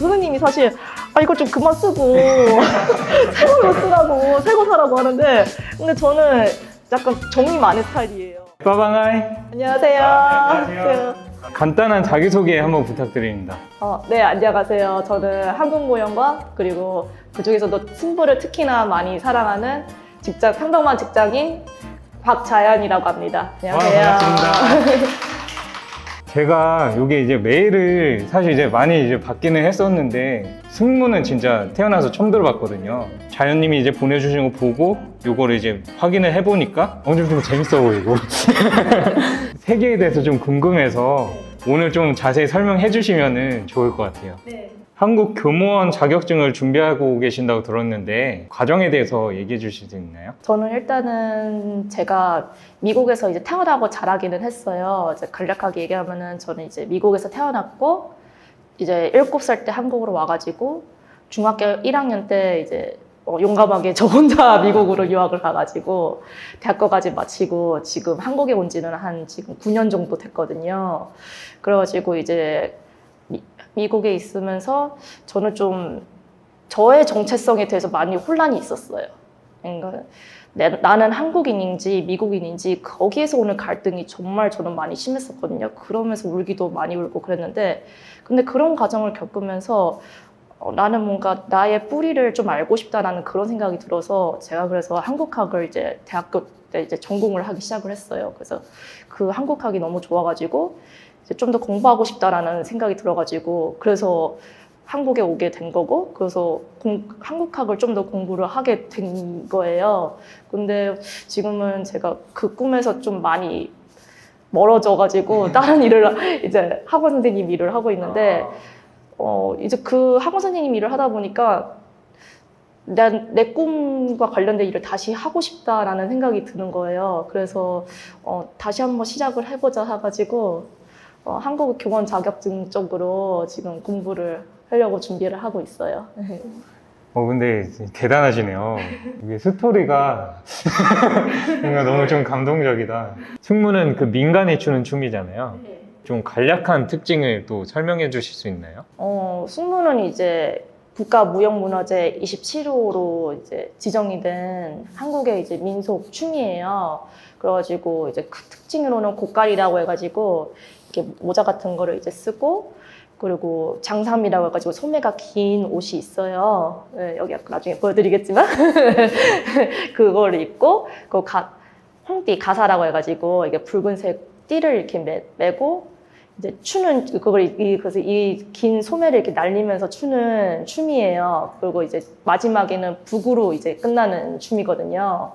선생님이 사실 아 이거 좀 그만 쓰고 새 걸로 쓰라고 새거 사라고 하는데 근데 저는 약간 정리 많은 스타일이에요. 빠방아이 안녕하세요. 안녕하세요. 간단한 자기소개 한번 부탁드립니다. 어, 네, 안녕하세요. 저는 한국 모형과 그리고 그중에서도 승부를 특히나 많이 사랑하는 직장, 평범한 직장인 박자연이라고 합니다. 안녕하세요. 와, 반갑습니다. 제가 이게 이제 메일을 사실 이제 많이 이제 받기는 했었는데 승무는 진짜 태어나서 처음 들어봤거든요. 자연님이 이제 보내주신 거 보고 요거를 이제 확인을 해보니까 엄청 좀 재밌어 보이고 세계에 대해서 좀 궁금해서 오늘 좀 자세히 설명해 주시면 좋을 것 같아요. 네. 한국 교무원 자격증을 준비하고 계신다고 들었는데 과정에 대해서 얘기해 주실 수 있나요? 저는 일단은 제가 미국에서 이제 태어나고 자라기는 했어요. 이제 간략하게 얘기하면은 저는 이제 미국에서 태어났고 이제 7살 때 한국으로 와가지고 중학교 1학년 때 이제 어, 용감하게 저 혼자 미국으로 유학을 가가지고 대학교까지 마치고 지금 한국에 온 지는 한 지금 9년 정도 됐거든요. 그래가지고 이제 미, 미국에 있으면서 저는 좀 저의 정체성에 대해서 많이 혼란이 있었어요. 그러니까 내- 나는 한국인인지 미국인인지 거기에서 오는 갈등이 정말 저는 많이 심했었거든요. 그러면서 울기도 많이 울고 그랬는데 근데 그런 과정을 겪으면서 어, 나는 뭔가 나의 뿌리를 좀 알고 싶다라는 그런 생각이 들어서 제가 그래서 한국학을 이제 대학교 때 이제 전공을 하기 시작을 했어요. 그래서 그 한국학이 너무 좋아가지고 좀 더 공부하고 싶다라는 생각이 들어가지고 그래서 한국에 오게 된 거고 그래서 공- 한국학을 좀 더 공부를 하게 된 거예요. 근데 지금은 제가 그 꿈에서 좀 많이 멀어져가지고 다른 일을 이제 학원 선생님 일을 하고 있는데 어 이제 그 학원 선생님 일을 하다 보니까 난 내 꿈과 관련된 일을 다시 하고 싶다라는 생각이 드는 거예요. 그래서 어, 다시 한번 시작을 해보자 해가지고 어, 한국 교원 자격증 쪽으로 지금 공부를 하려고 준비를 하고 있어요. 어 근데 대단하시네요. 이게 스토리가 뭔가 너무 좀 감동적이다. 승무는 그 민간이 추는 춤이잖아요. 좀 간략한 특징을 또 설명해 주실 수 있나요? 어, 숙무는 이제 국가무형문화재 27호로 이제 지정이 된 한국의 이제 민속 춤이에요. 그래가지고 이제 그 특징으로는 고깔이라고 해가지고 이렇게 모자 같은 거를 이제 쓰고 그리고 장삼이라고 해가지고 소매가 긴 옷이 있어요. 네, 여기 나중에 보여드리겠지만 그걸 입고 그 가, 홍띠 가사라고 해가지고 이게 붉은색 띠를 이렇게 매, 매고 이제 추는 그걸 이- 이 그래서 이 긴 소매를 이렇게 날리면서 추는 춤이에요. 그리고 이제 마지막에는 북으로 이제 끝나는 춤이거든요.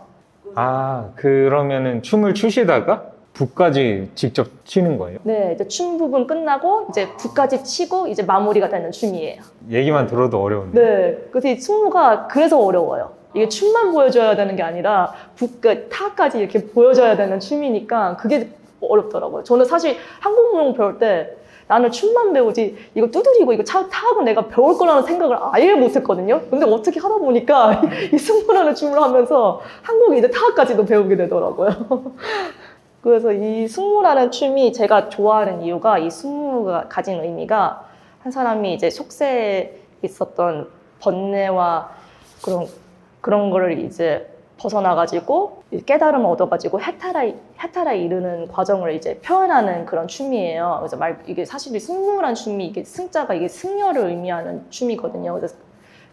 아 그러면은 춤을 추시다가 북까지 직접 치는 거예요? 네, 이제 춤 부분 끝나고 이제 북까지 치고 이제 마무리가 되는 춤이에요. 얘기만 들어도 어려운데. 네, 그래서 이 승무가 그래서 어려워요. 이게 춤만 보여줘야 되는 게 아니라 북, 타까지 이렇게 보여줘야 되는 춤이니까 그게 어렵더라고요. 저는 사실 한국무용 배울 때 나는 춤만 배우지 이거 두드리고 이거 차 타고 내가 배울 거라는 생각을 아예 못했거든요. 근데 어떻게 하다 보니까 이 승무라는 춤을 하면서 한국 이제 타까지도 배우게 되더라고요. 그래서 이 승무라는 춤이 제가 좋아하는 이유가 이 승무가 가진 의미가 한 사람이 이제 속세에 있었던 번뇌와 그런 그런 거를 이제 벗어나가지고 깨달음을 얻어가지고 해탈에 해탈에 이르는 과정을 이제 표현하는 그런 춤이에요. 그래서 말 이게 사실 이 승무란 춤이 이게 승자가 이게 승려를 의미하는 춤이거든요. 그래서,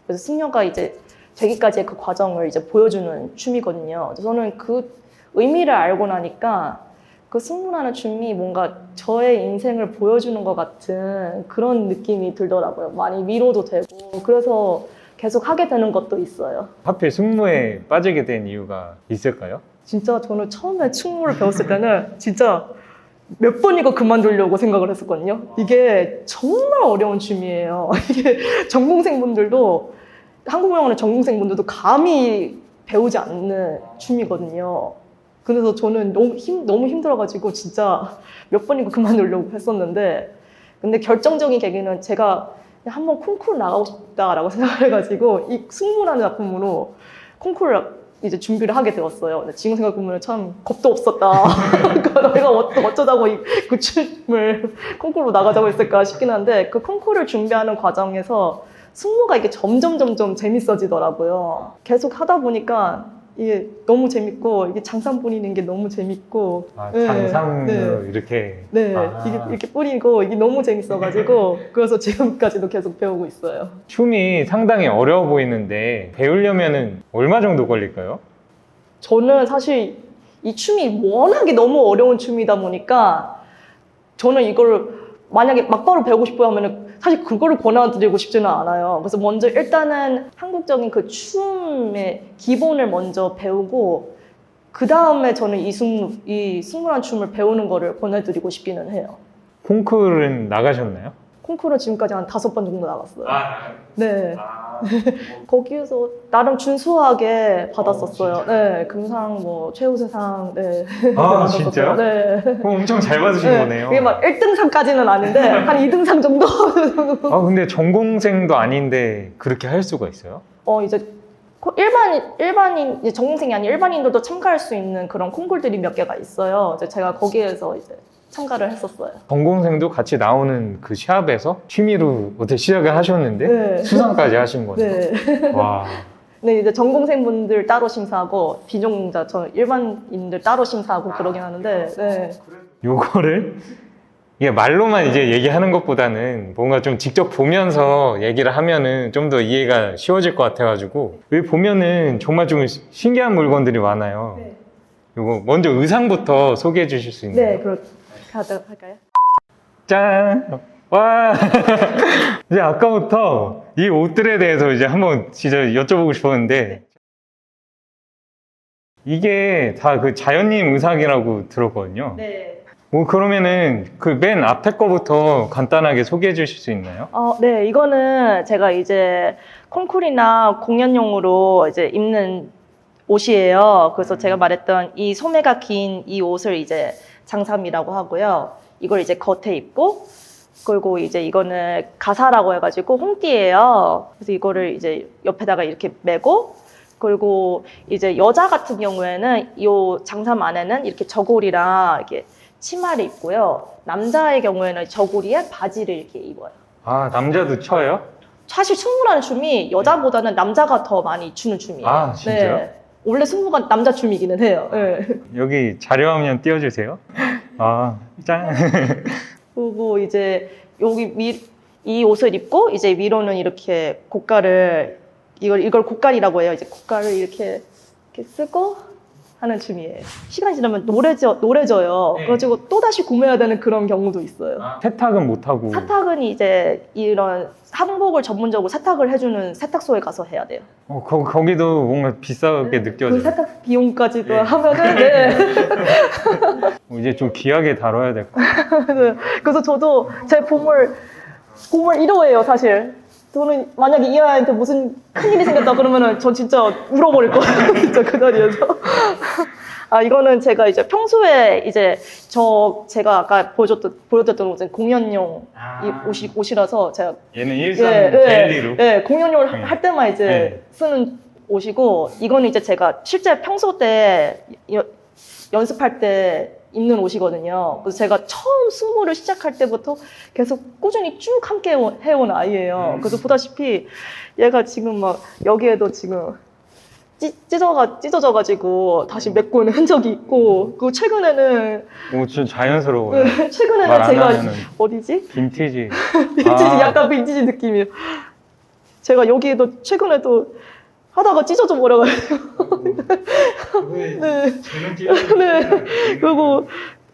그래서 승려가 이제 되기까지의 그 과정을 이제 보여주는 춤이거든요. 그래서 저는 그 의미를 알고 나니까 그 승무라는 춤이 뭔가 저의 인생을 보여주는 것 같은 그런 느낌이 들더라고요. 많이 위로도 되고 그래서 계속 하게 되는 것도 있어요. 하필 승무에 빠지게 된 이유가 있을까요? 진짜 저는 처음에 춤을 배웠을 때는 진짜 몇 번 이거 그만두려고 생각을 했었거든요. 이게 정말 어려운 춤이에요. 이게 전공생분들도 한국영어는 전공생분들도 감히 배우지 않는 춤이거든요. 그래서 저는 너무 힘 너무 힘들어가지고 진짜 몇 번 이거 그만두려고 했었는데 근데 결정적인 계기는 제가 한번 콩쿠르 나가고 싶다라고 생각을 해가지고 이 승무라는 작품으로 콩쿠르를 이제 준비를 하게 되었어요. 지금 생각해보면 참 겁도 없었다. 그러니까 내가 어- 어쩌다고 이- 그 춤을 콩쿠르로 나가자고 했을까 싶긴 한데 그 콩쿠르를 준비하는 과정에서 승무가 이게 점점 점점 재밌어지더라고요. 계속 하다 보니까 이게 너무 재밌고 이게 장산 뿌리는 게 너무 재밌고 아, 네, 장상으로 네. 이렇게. 네, 아. 이게 이렇게 뿌리고 이게 너무 재밌어가지고 그래서 지금까지도 계속 배우고 있어요. 춤이 상당히 어려워 보이는데 배우려면은 얼마 정도 걸릴까요? 저는 사실 이 춤이 워낙에 너무 어려운 춤이다 보니까 저는 이걸 만약에 막바로 배우고 싶어 하면은 사실 그거를 권해드리고 싶지는 않아요. 그래서 먼저 일단은 한국적인 그 춤의 기본을 먼저 배우고 그 다음에 저는 이 승무, 이 승무란 춤을 배우는 거를 권해드리고 싶기는 해요. 콩쿠르는 나가셨나요? 콩쿠르 지금까지 한 다섯 번 정도 나갔어요. 아, 네. 거기에서 나름 준수하게 받았었어요. 네, 금상, 뭐 최우수상, 네. 아. 진짜요? 네. 그럼 엄청 잘 받으신 네, 거네요. 이게 막 1등상까지는 아닌데 한 2등상 정도. 아, 근데 전공생도 아닌데 그렇게 할 수가 있어요? 어 이제 코- 일반 일반인 이제 전공생이 아닌 일반인들도 참가할 수 있는 그런 콩쿨들이 몇 개가 있어요. 이제 제가 거기에서 이제 참가를 했었어요. 전공생도 같이 나오는 그 시합에서 취미로 어떻게 시작을 하셨는데 네. 수상까지 하신 거네요. 네. 와. 네, 이제 전공생분들 따로 심사하고 비전공자 저 일반인들 따로 심사하고 그러긴 하는데 네. 요거를 이게 말로만 이제 얘기하는 것보다는 뭔가 좀 직접 보면서 얘기를 하면은 좀 더 이해가 쉬워질 것 같아가지고 여기 보면은 정말 좀 시- 신기한 물건들이 많아요. 네. 요거 먼저 의상부터 소개해 주실 수 있나요? 네, 그렇 하도록 할까요? 짠! 와! 이제 아까부터 이 옷들에 대해서 이제 한번 진짜 여쭤보고 싶었는데 이게 다 그 자연님 의상이라고 들었거든요. 네. 뭐 그러면은 그 맨 앞에 거부터 간단하게 소개해 주실 수 있나요? 어, 네, 이거는 제가 이제 콩쿨이나 공연용으로 이제 입는 옷이에요. 그래서 제가 말했던 이 소매가 긴 이 옷을 이제 장삼이라고 하고요. 이걸 이제 겉에 입고 그리고 이제 이거는 가사라고 해가지고 홍띠예요. 그래서 이거를 이제 옆에다가 이렇게 메고 그리고 이제 여자 같은 경우에는 이 장삼 안에는 이렇게 저고리랑 이렇게 치마를 입고요. 남자의 경우에는 저고리에 바지를 이렇게 입어요. 아 남자도 쳐요? 사실 승무라는 춤이 여자보다는 남자가 더 많이 추는 춤이에요. 아, 진짜요? 네. 원래 승무가 남자 춤이기는 해요. 네. 여기 자료화면 띄워주세요. 아 짠. 그리고 이제 여기 위, 이 옷을 입고 이제 위로는 이렇게 고가를 이걸 이걸 고깔이라고 해요. 이제 고깔을 이렇게 이렇게 쓰고 하는 춤이에요. 시간이 지나면 노래져 노래져요. 네. 그래가지고 또 다시 구매해야 되는 그런 경우도 있어요. 세탁은 못 하고. 세탁은 이제 이런 한복을 전문적으로 세탁을 해주는 세탁소에 가서 해야 돼요. 어, 거, 거기도 뭔가 비싸게 그 느껴져요. 세탁 비용까지도 네. 하면은 네. 어, 이제 좀 귀하게 다뤄야 될 것 같아요. 그래서 저도 제 봄을 봄을 이러해요 사실. 저는 만약에 이 아이한테 무슨 큰일이 생겼다 그러면은 저 진짜 울어버릴 거예요 진짜 그 자리에서. 아 이거는 제가 이제 평소에 이제 저 제가 아까 보여줬던 보여줬던 옷은 공연용 이 옷이 옷이라서 제가 얘는 일상 데일리로. 예, 공연용을 네. 할 때만 이제 네. 쓰는 옷이고 이거는 이제 제가 실제 평소 때 여- 연습할 때 입는 옷이거든요. 그래서 제가 처음 승무를 시작할 때부터 계속 꾸준히 쭉 함께 해온, 해온 아이예요. 음. 그래서 보다시피 얘가 지금 막 여기에도 지금 찢, 찢어가, 찢어져가지고 다시 메고 있는 흔적이 있고 그리고 최근에는 오, 좀 자연스러워요. 최근에는 말안 제가 하면은 어디지? 빈티지. 빈티지 아. 약간 빈티지 느낌이에요. 제가 여기에도 최근에도 하다가 찢어져 버려가지고 네. 네. 그리고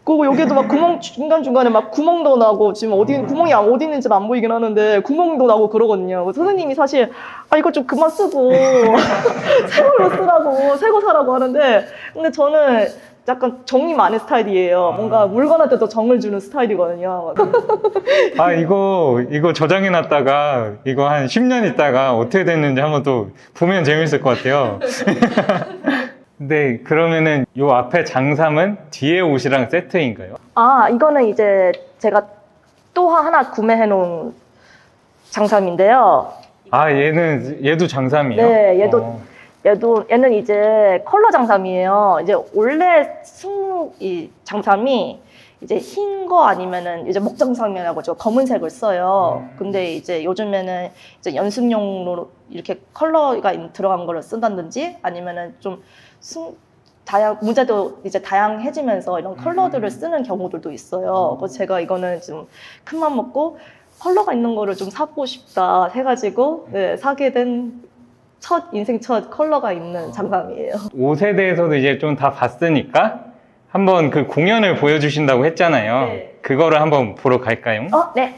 그리고 여기에도 막 구멍 중간 중간에 막 구멍도 나고 지금 어디 구멍이 안- 어디 있는지 안 보이긴 하는데 구멍도 나고 그러거든요. 그래서 선생님이 사실 아 이거 좀 그만 쓰고 새 걸로 쓰라고 새 거 사라고 하는데 근데 저는 약간 정리 많은 스타일이에요. 뭔가 물건한테 도 정을 주는 스타일이거든요. 아, 이거, 이거 저장해 놨다가, 이거 한 10년 있다가 어떻게 됐는지 한번 또 보면 재밌을 것 같아요. 근데 그러면은 요 앞에 장삼은 뒤에 옷이랑 세트인가요? 아, 이거는 이제 제가 또 하나 구매해 놓은 장삼인데요. 아, 얘는, 얘도 장삼이에요? 네, 얘도- 어. 얘도 얘는 이제 컬러 장삼이에요. 이제 원래 승이 장삼이 이제 흰 거 아니면은 이제 목장삼이라고 저 검은색을 써요. 음. 근데 이제 요즘에는 이제 연습용으로 이렇게 컬러가 있- 들어간 거를 쓴다든지 아니면은 좀 승, 다양 문제도 이제 다양해지면서 이런 컬러들을 음. 쓰는 경우들도 있어요. 그래서 제가 이거는 좀 큰 맘 먹고 컬러가 있는 거를 좀 사고 싶다 해가지고 네, 사게 된 첫 인생 첫 컬러가 있는 장갑이에요. 5세대에서도 이제 좀 다 봤으니까 한번 그 공연을 보여주신다고 했잖아요. 네. 그거를 한번 보러 갈까요? 어, 네.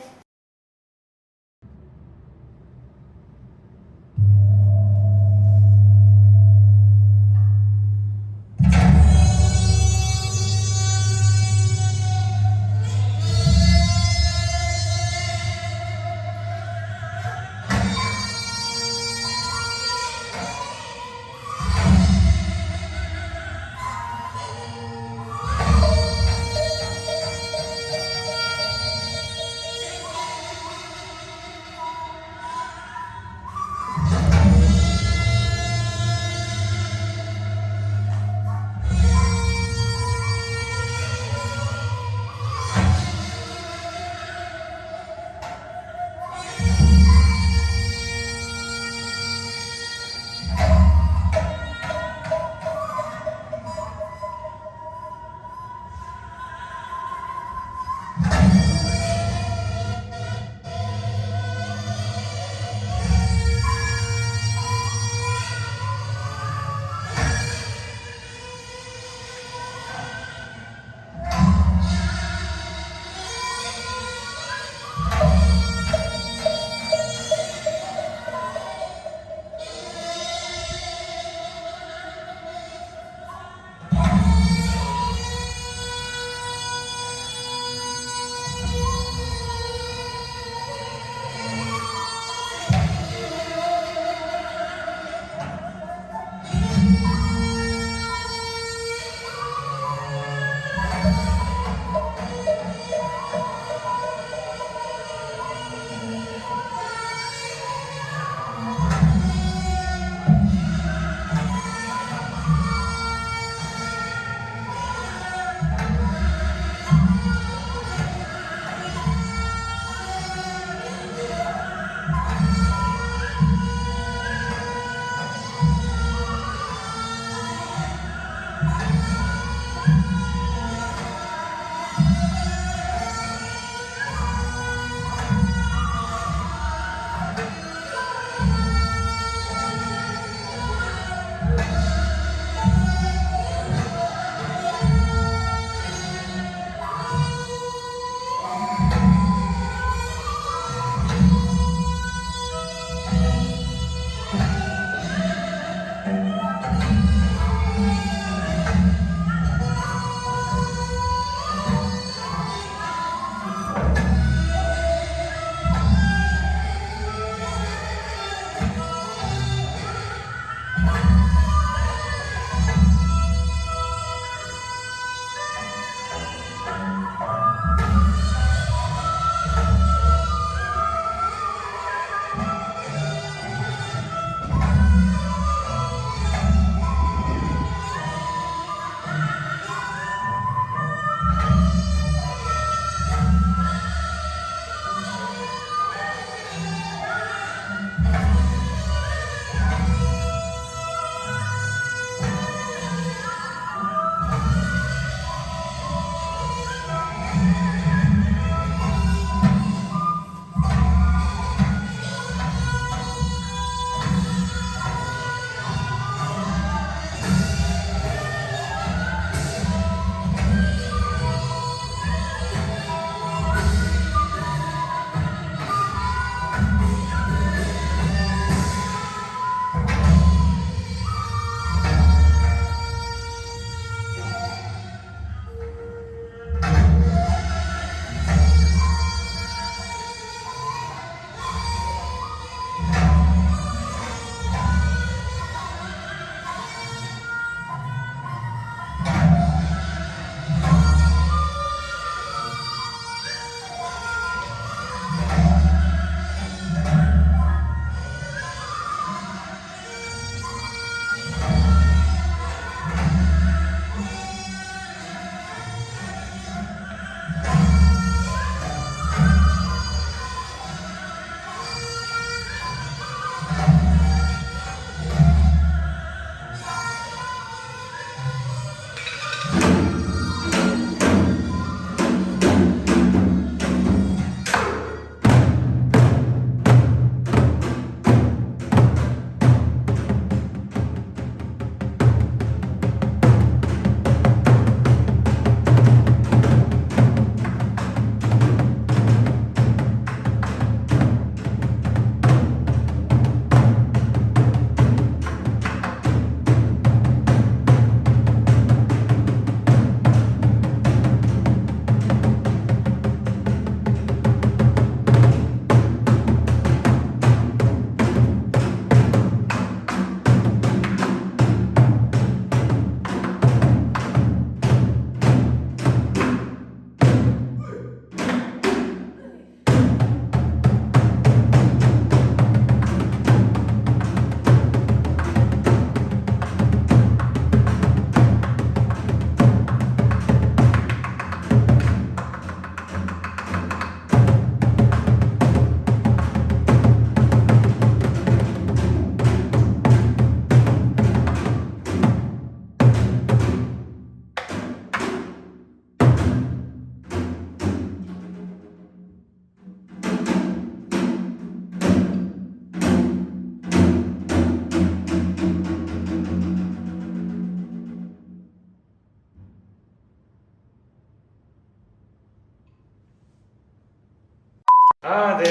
아, 네.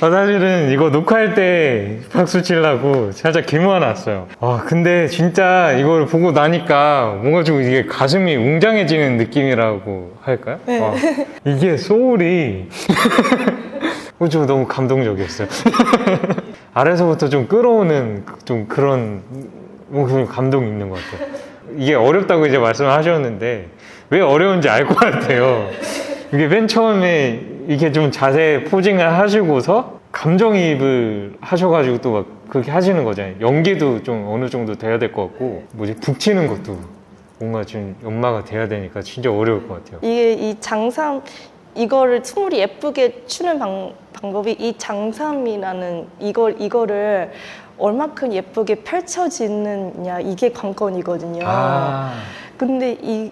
아, 사실은 이거 녹화할 때 박수 치려고 살짝 개모아놨어요. 아, 근데 진짜 이걸 보고 나니까 뭔가 좀 이게 가슴이 웅장해지는 느낌이라고 할까요? 와, 이게 소울이 어, 좀 너무 감동적이었어요. 아래서부터 좀 끌어오는 좀 그런 뭐 그런 감동이 있는 것 같아요. 이게 어렵다고 이제 말씀을 하셨는데 왜 어려운지 알 것 같아요. 이게 맨 처음에 이게 좀 자세 포징을 하시고서 감정이입을 하셔가지고 또 막 그렇게 하시는 거잖아요. 연기도 좀 어느 정도 돼야 될 것 같고 뭐지 북치는 것도 뭔가 좀 연마가 돼야 되니까 진짜 어려울 것 같아요. 이게 이 장삼 이거를 춤을 예쁘게 추는 방, 방법이 이 장삼이라는 이걸 이거를 얼마큼 예쁘게 펼쳐지느냐 이게 관건이거든요. 아, 근데 이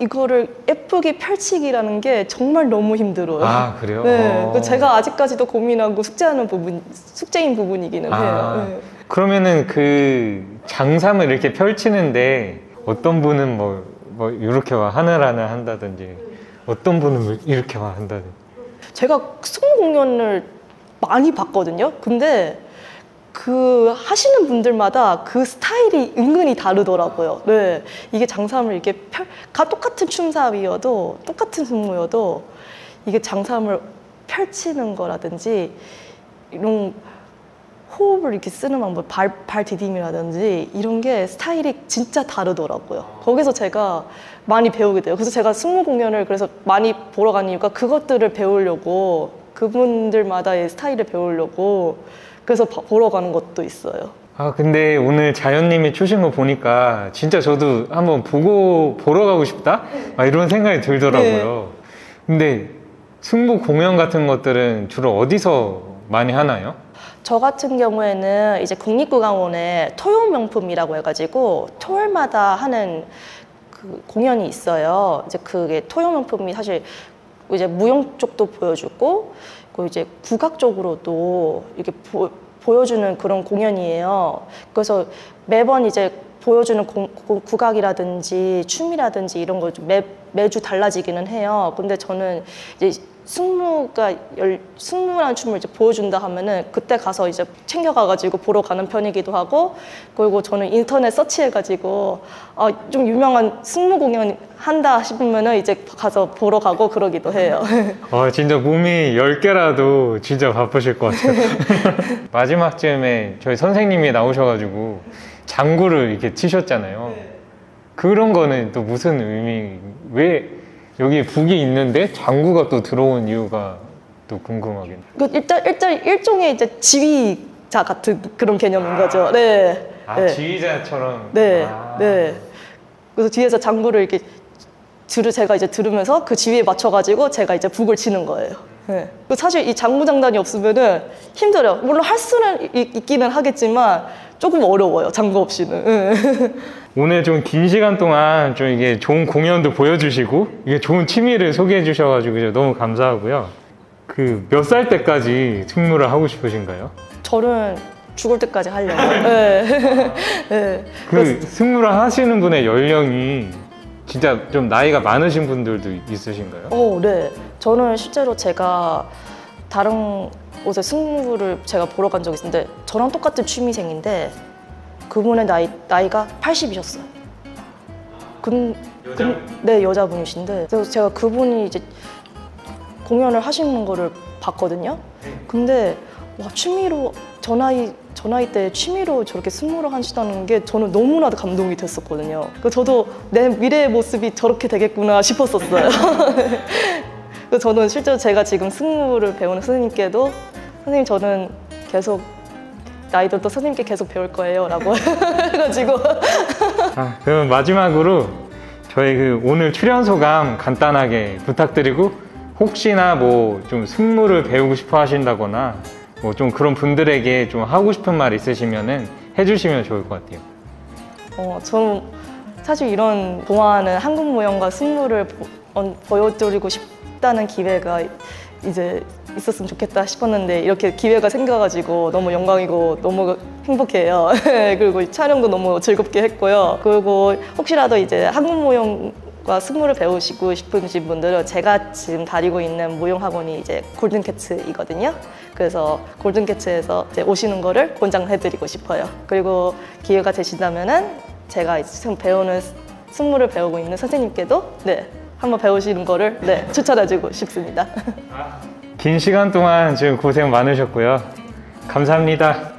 이거를 예쁘게 펼치기라는 게 정말 너무 힘들어요. 아 그래요? 네, 어. 그 제가 아직까지도 고민하고 숙제하는 부분, 숙제인 부분이기는 아. 해요. 네. 그러면은 그 장삼을 이렇게 펼치는데 어떤 분은 뭐, 뭐 이렇게 와 하늘하늘 한다든지 어떤 분은 뭐 이렇게 와 한다든지 제가 승무 공연을 많이 봤거든요. 근데 그 하시는 분들마다 그 스타일이 은근히 다르더라고요. 네. 이게 장삼을 이렇게 펼, 가 똑같은 춤사위여도 똑같은 승무여도 이게 장삼을 펼치는 거라든지 이런 호흡을 이렇게 쓰는 방법, 발, 발 디딤이라든지 이런 게 스타일이 진짜 다르더라고요. 거기서 제가 많이 배우게 돼요. 그래서 제가 승무 공연을 그래서 많이 보러 간 이유가 그것들을 배우려고 그분들마다의 스타일을 배우려고 그래서 바- 보러 가는 것도 있어요. 아 근데 오늘 자연님이 추신 거 보니까 진짜 저도 한번 보고 보러 가고 싶다 막 이런 생각이 들더라고요. 근데 승부 공연 같은 것들은 주로 어디서 많이 하나요? 저 같은 경우에는 이제 국립구강원에 토요 명품이라고 해가지고 토요일마다 하는 그 공연이 있어요. 이제 그게 토요 명품이 사실 이제 무용 쪽도 보여주고 그 이제 국악 쪽으로도 이렇게 보, 보여주는 그런 공연이에요. 그래서 매번 이제 보여주는 공- 고- 국악이라든지 춤이라든지 이런 거좀 매, 매주 달라지기는 해요. 근데 저는 이제 승무가 열, 승무라는 춤을 이제 보여준다 하면은 그때 가서 이제 챙겨가가지고 보러 가는 편이기도 하고 그리고 저는 인터넷 서치해가지고 아, 좀 유명한 승무 공연 한다 싶으면은 이제 가서 보러 가고 그러기도 해요. 아 진짜 몸이 10개라도 진짜 바쁘실 것 같아요. 마지막쯤에 저희 선생님이 나오셔가지고 장구를 이렇게 치셨잖아요. 그런 거는 또 무슨 의미, 왜 여기 북이 있는데 장구가 또 들어온 이유가 또 궁금하긴. 그 일단 일단 일종의 이제 지휘자 같은 그런 개념인 거죠. 네. 아, 네. 지휘자처럼. 네, 아. 네. 그래서 뒤에서 장구를 이렇게 들을 제가 이제 들으면서 그 지휘에 맞춰 가지고 제가 이제 북을 치는 거예요. 네. 그 사실 이 장구 장단이 없으면은 힘들어요. 물론 할 수는 이- 있기는 하겠지만 조금 어려워요. 장구 없이는. 네. 오늘 좀 긴 시간 동안 좀 이게 좋은 공연도 보여주시고 이게 좋은 취미를 소개해 주셔가지고 너무 감사하고요. 그 몇 살 때까지 승무를 하고 싶으신가요? 저는 죽을 때까지 하려고. 네. 네. 그 승무를 하시는 분의 연령이 진짜 좀 나이가 많으신 분들도 있으신가요? 어, 네. 저는 실제로 제가 다른 곳에 승무를 제가 보러 간 적이 있는데 저랑 똑같은 취미생인데 그분의 나이, 나이가 80이셨어요. 근, 근, 네, 여자분이신데 그래서 제가 그분이 이제 공연을 하시는 거를 봤거든요. 근데 와, 취미로 저 나이 저 나이 때 취미로 저렇게 승무를 하시다는 게 저는 너무나도 감동이 됐었거든요. 그 저도 내 미래의 모습이 저렇게 되겠구나 싶었었어요. 그래서 저는 실제로 제가 지금 승무를 배우는 선생님께도 선생님 저는 계속 나이 들도 선생님께 계속 배울 거예요라고 해가지고 아, 그럼 마지막으로 저희 그 오늘 출연 소감 간단하게 부탁드리고 혹시나 뭐 좀 승무를 배우고 싶어 하신다거나 뭐 좀 그런 분들에게 좀 하고 싶은 말 있으시면은 해주시면 좋을 것 같아요. 어, 저는 사실 이런 좋아하는 한국 무용과 승무를 보, 어, 보여드리고 싶 다는 기회가 이제 있었으면 좋겠다 싶었는데 이렇게 기회가 생겨가지고 너무 영광이고 너무 행복해요. 그리고 이 촬영도 너무 즐겁게 했고요. 그리고 혹시라도 이제 한국 무용 과 승무를 배우시고 싶으신 분들은 제가 지금 다니고 있는 무용 학원이 이제 골든캐츠이거든요. 그래서 골든캐츠에서 오시는 거를 권장해드리고 싶어요. 그리고 기회가 되신다면은 제가 지금 배우는 승무를 배우고 있는 선생님께도 네 한번 배우시는 거를 네 추천해주고 싶습니다. 긴 시간 동안 지금 고생 많으셨고요. 감사합니다.